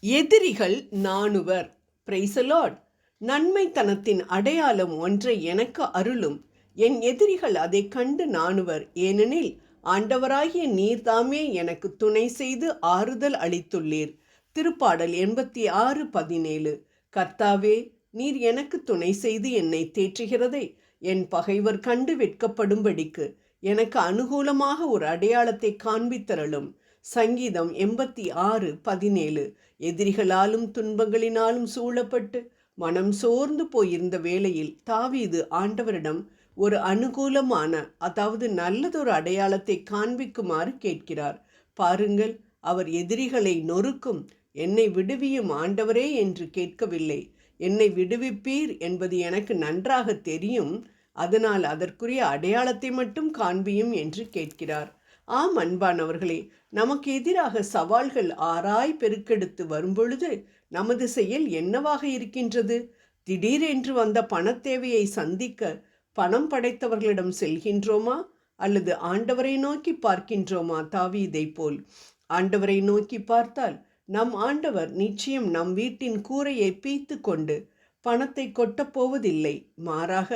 எதிரிகள் நாணுவர். பிரைசலாட் நன்மைத்தனத்தின் அடையாளம் ஒன்றை எனக்கு அருளும். என் எதிரிகள் அதை கண்டு நாணுவர். ஏனெனில் ஆண்டவராகிய நீர்தாமே எனக்கு துணை செய்து ஆறுதல் அளித்துள்ளீர். திருப்பாடல் எண்பத்தி ஆறு பதினேழு. கர்த்தாவே நீர் எனக்கு துணை செய்து என்னை தேற்றுகிறதை. என் பகைவர் கண்டு வெட்கப்படும்படிக்கு எனக்கு அனுகூலமாக ஒரு அடையாளத்தை காண்பித்தரலும் சங்கீதம் எண்பத்தி ஆறு பதினேழு. எதிரிகளாலும் துன்பங்களினாலும் சூழப்பட்டு மனம் சோர்ந்து போயிருந்த வேளையில் தாவீது ஆண்டவரிடம் ஒரு அனுகூலமான அதாவது நல்லதொரு அடையாளத்தை காண்பிக்குமாறு கேட்கிறார். பாருங்கள் அவர் எதிரிகளை நொறுக்கும் என்னை விடுவியும் ஆண்டவரே என்று கேட்கவில்லை. என்னை விடுவிப்பீர் என்பது எனக்கு நன்றாக தெரியும் அதனால் அதற்குரிய அடையாளத்தை மட்டும் காண்பியும் என்று கேட்கிறார். ஆம் அன்பானவர்களே நமக்கு எதிராக சவால்கள் ஆராய் பெருக்கெடுத்து வரும்பொழுது நமது செயல் என்னவாக இருக்கின்றது? திடீரென்று வந்த பணத்தேவையை சந்திக்க பணம் படைத்தவர்களிடம் செல்கின்றோமா? அல்லது ஆண்டவரை நோக்கி பார்க்கின்றோமா தாவீதை போல்? ஆண்டவரை நோக்கி பார்த்தால் நம் ஆண்டவர் நிச்சயம் நம் வீட்டின் கூரையை பீத்து கொண்டு பணத்தை கொட்டப் போவதில்லை. மாறாக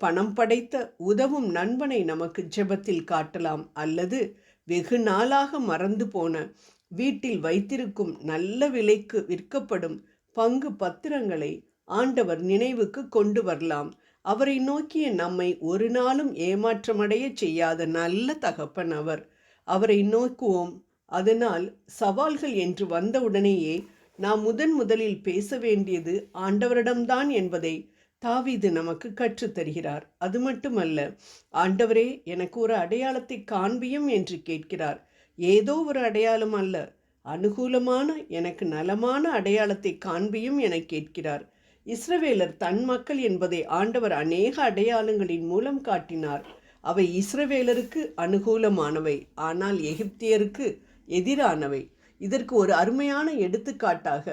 பணம் படைத்த உதவும் நண்பனை நமக்கு ஜெபத்தில் காட்டலாம் அல்லது வெகு நாளாக மறந்து போன வீட்டில் வைத்திருக்கும் நல்ல விலைக்கு விற்கப்படும் பங்கு பத்திரங்களை ஆண்டவர் நினைவுக்கு கொண்டு வரலாம். அவரை நோக்கிய நம்மை ஒரு நாளும் ஏமாற்றமடைய செய்யாத நல்ல தகப்பன் அவர். அவரை நோக்குவோம். அதனால் சவால்கள் என்று வந்தவுடனேயே நாம் முதன் முதலில் பேச வேண்டியது ஆண்டவரிடம்தான் என்பதை தாவீது நமக்கு கற்றுத்தருகிறார் அது மட்டுமல்ல ஆண்டவரே எனக்கு ஒரு அடையாளத்தை காண்பியும் என்று கேட்கிறார். ஏதோ ஒரு அடையாளம் அல்ல அனுகூலமான எனக்கு நலமான அடையாளத்தை காண்பியும் என கேட்கிறார். இஸ்ரவேலர் தன் மக்கள் என்பதை ஆண்டவர் அநேக அடையாளங்களின் மூலம் காட்டினார். அவை இஸ்ரவேலருக்கு அனுகூலமானவை ஆனால் எகிப்தியருக்கு எதிரானவை. இதற்கு ஒரு அருமையான எடுத்துக்காட்டாக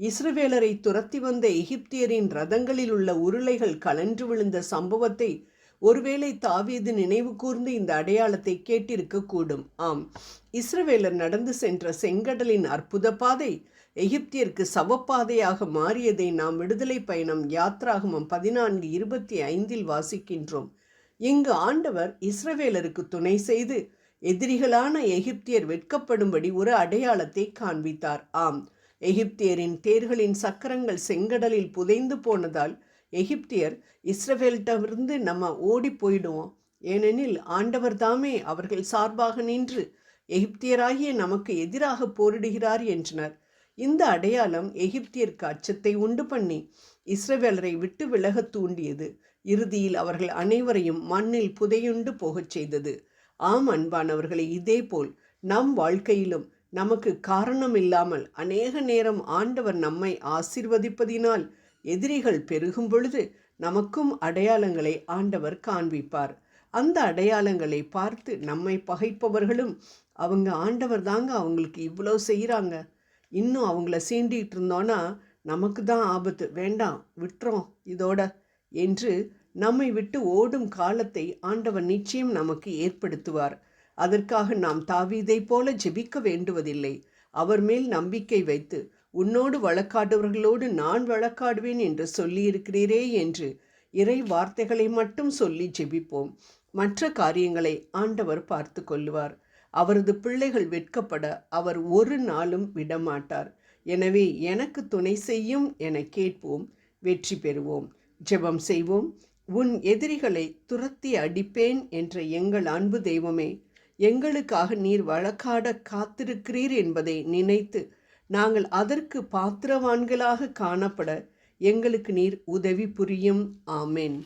இஸ்ரவேலரை துரத்தி வந்த எகிப்தியரின் ரதங்களில் உள்ள உருளைகள் கலன்று விழுந்த சம்பவத்தை ஒருவேளை தாவீது நினைவு கூர்ந்து இந்த அடையாளத்தை கேட்டிருக்கக்கூடும். ஆம். இஸ்ரவேலர் நடந்து சென்ற செங்கடலின் அற்புத பாதை எகிப்தியருக்கு சவப்பாதையாக மாறியதை நாம் விடுதலை பயணம் யாத்ராகமம் பதினான்கு இருபத்தி ஐந்தில் வாசிக்கின்றோம். இங்கு ஆண்டவர் இஸ்ரவேலருக்கு துணை செய்து எதிரிகளான எகிப்தியர் வெட்கப்படும்படி ஒரு அடையாளத்தை காண்பித்தார். ஆம். எகிப்தியரின் தேர்களின் சக்கரங்கள் செங்கடலில் புதைந்து போனதால் எகிப்தியர் இஸ்ரவேல்கிட்டவிருந்து நம்ம ஓடி போயிடுவோம். ஏனெனில் ஆண்டவர் தாமே அவர்கள் சார்பாக நின்று எகிப்தியராகிய நமக்கு எதிராக போரிடுகிறார் என்றனர். இந்த அடையாளம் எகிப்தியருக்கு அச்சத்தை உண்டு பண்ணி இஸ்ரவேலரை விட்டு விலக தூண்டியது. இறுதியில் அவர்கள் அனைவரையும் மண்ணில் புதையுண்டு போகச் செய்தது. ஆம் அன்பானவர்களை இதேபோல் நம் வாழ்க்கையிலும் நமக்கு காரணம் இல்லாமல் அநேக நேரம் ஆண்டவர் நம்மை ஆசிர்வதிப்பதினால் எதிரிகள் பெருகும் பொழுது நமக்கும் அடையாளங்களை ஆண்டவர் காண்பிப்பார். அந்த அடையாளங்களை பார்த்து நம்மை பகைப்பவர்களும் அவங்க ஆண்டவர் தாங்க அவங்களுக்கு இவ்வளோ செய்கிறாங்க இன்னும் அவங்கள சீண்டிகிட்டு இருந்தோன்னா நமக்கு தான் ஆபத்து. வேண்டாம் விட்டுறோம் இதோட என்று நம்மை விட்டு ஓடும் காலத்தை ஆண்டவர் நிச்சயம் நமக்கு ஏற்படுத்துவார். அதற்காக நாம் தாவீதை போல ஜெபிக்க வேண்டுவதில்லை. அவர் மேல் நம்பிக்கை வைத்து உன்னோடு வழக்காடுவர்களோடு நான் வழக்காடுவேன் என்று சொல்லியிருக்கிறீரே என்று இறை வார்த்தைகளை மட்டும் சொல்லி ஜெபிப்போம். மற்ற காரியங்களை ஆண்டவர் பார்த்து கொள்வார். அவரது பிள்ளைகள் வெட்கப்பட அவர் ஒரு நாளும் விடமாட்டார். எனவே எனக்கு துணை செய்யும் என கேட்போம். வெற்றி பெறுவோம். ஜெபம் செய்வோம். உன் எதிரிகளை துரத்தி அடிப்பேன் என்ற எங்கள் அன்பு தெய்வமே எங்களுக்காக நீர் வழக்காட காத்திருக்கிறீர் என்பதை நினைத்து நாங்கள் அதற்கு பாத்திரவான்களாக காணப்பட எங்களுக்கு நீர் உதவி புரியும். ஆமேன்.